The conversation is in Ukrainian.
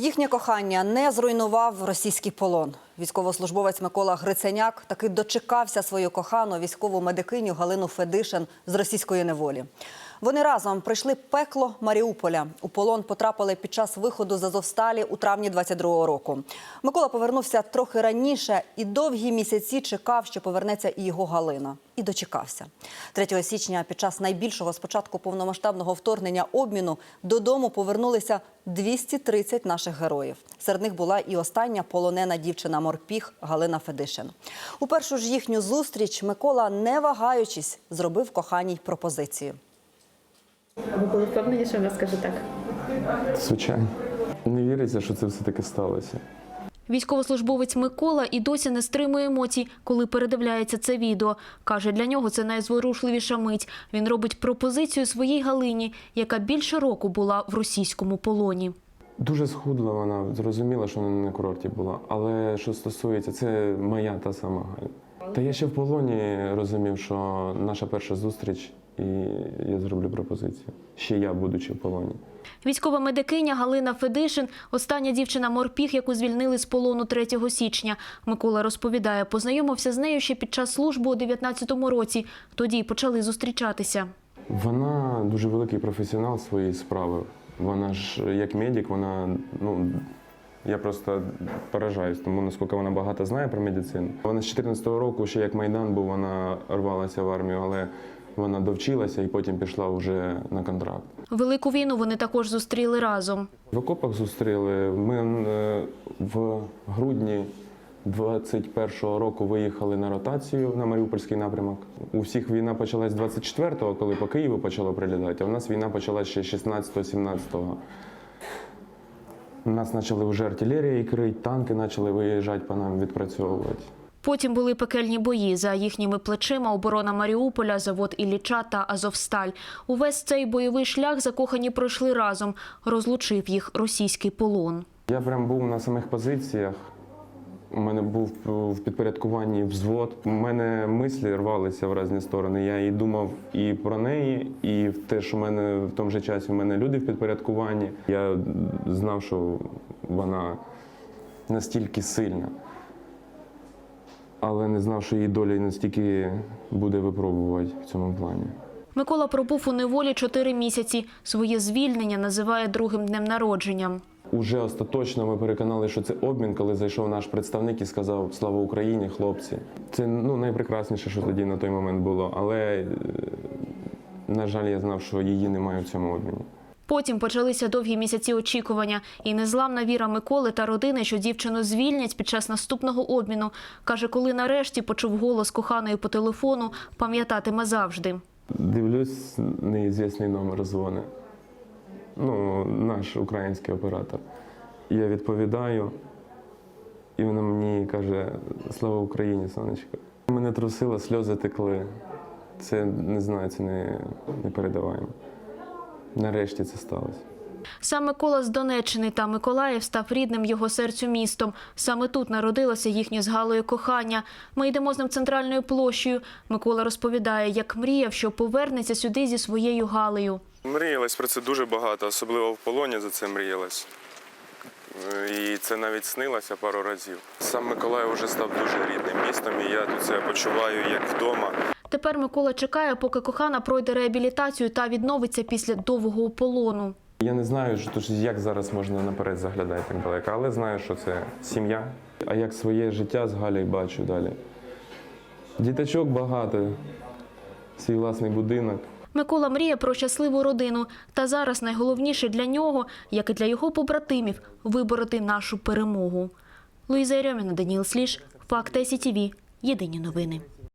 Їхнє кохання не зруйнував російський полон. Військовослужбовець Микола Гриценяк таки дочекався свою кохану військову медикиню Галину Федишин з російської неволі. Вони разом пройшли пекло Маріуполя. У полон потрапили під час виходу з Азовсталі у травні 22-го року. Микола повернувся трохи раніше і довгі місяці чекав, що повернеться і його Галина. І дочекався. 3 січня під час найбільшого спочатку повномасштабного вторгнення обміну додому повернулися 230 наших героїв. Серед них була і остання полонена дівчина Морпіх Галина Федишин. У першу ж їхню зустріч Микола, не вагаючись, зробив коханій пропозицію. А ви були впевнені, що вона скаже так? Звичайно. Не віриться, що це все-таки сталося. Військовослужбовець Микола і досі не стримує емоцій, коли передивляється це відео. Каже, для нього це найзворушливіша мить. Він робить пропозицію своїй Галині, яка більше року була в російському полоні. Дуже схудла вона, зрозуміла, що вона не на курорті була. Але що стосується, це моя та сама Галя. Та я ще в полоні розумів, що наша перша зустріч, і я зроблю пропозицію. Ще я, будучи в полоні. Військова медикиня Галина Федишин – остання дівчина морпіх, яку звільнили з полону 3 січня. Микола розповідає, познайомився з нею ще під час служби у 19-му році. Тоді й почали зустрічатися. Вона дуже великий професіонал своєї справи. Вона ж як медик, вона ну. Я просто поражаюсь, тому наскільки вона багато знає про медицину. Вона з 14-го року, ще як Майдан був, вона рвалася в армію, але вона довчилася і потім пішла вже на контракт. Велику війну вони також зустріли разом. В окопах зустріли. Ми е, в грудні 21-го року виїхали на ротацію на Маріупольський напрямок. У всіх війна почалась 24-го, коли по Києву почало прилітати, а в нас війна почалась ще 16-17-го. Нас почали вже артилерією крити, танки почали виїжджати по нам, відпрацьовувати. Потім були пекельні бої. За їхніми плечима оборона Маріуполя, завод Ілліча та Азовсталь. Увесь цей бойовий шлях закохані пройшли разом. Розлучив їх російський полон. Я прям був на самих позиціях. У мене був в підпорядкуванні взвод. У мене мислі рвалися в різні сторони. Я і думав і про неї, і в те, що в мене в тому же часі у мене люди в підпорядкуванні. Я знав, що вона настільки сильна, але не знав, що її доля настільки буде випробувати в цьому плані. Микола пробув у неволі чотири місяці. Своє звільнення називає другим днем народженням. Уже остаточно ми переконали, що це обмін, коли зайшов наш представник і сказав Слава Україні, хлопці. Це ну найпрекрасніше, що тоді на той момент було. Але е, на жаль, я знав, що її немає в цьому обміні. Потім почалися довгі місяці очікування. І незламна віра Миколи та родини, що дівчину звільнять під час наступного обміну. Каже, коли нарешті почув голос коханої по телефону, пам'ятатиме завжди. Дивлюсь, неізвісний номер дзвони. Ну, наш український оператор. Я відповідаю, і вона мені каже: Слава Україні, сонечко. Мене трусило, сльози текли. Це не знаю, це не, не передаваємо. Нарешті це сталося. Сам Микола з Донеччини та Миколаїв став рідним його серцю містом. Саме тут народилося їхнє з Галою кохання. Ми йдемо з ним центральною площею. Микола розповідає, як мріяв, що повернеться сюди зі своєю Галею. Мріялось про це дуже багато, особливо в полоні за це мріялось. Е, І це навіть снилося пару разів. Сам Миколаїв вже став дуже рідним містом, і я тут себе почуваю як вдома. Тепер Микола чекає, поки кохана пройде реабілітацію та відновиться після довгого полону. Я не знаю, що як зараз можна наперед заглядати так далеко, але знаю, що це сім'я. А як своє життя з Галею бачу далі. Діточок багато, свій власний будинок. Микола мріє про щасливу родину. Та зараз найголовніше для нього, як і для його побратимів, вибороти нашу перемогу. Луїза Єрьоміна, Даніл Сліж, Факт СІТВ. Єдині новини.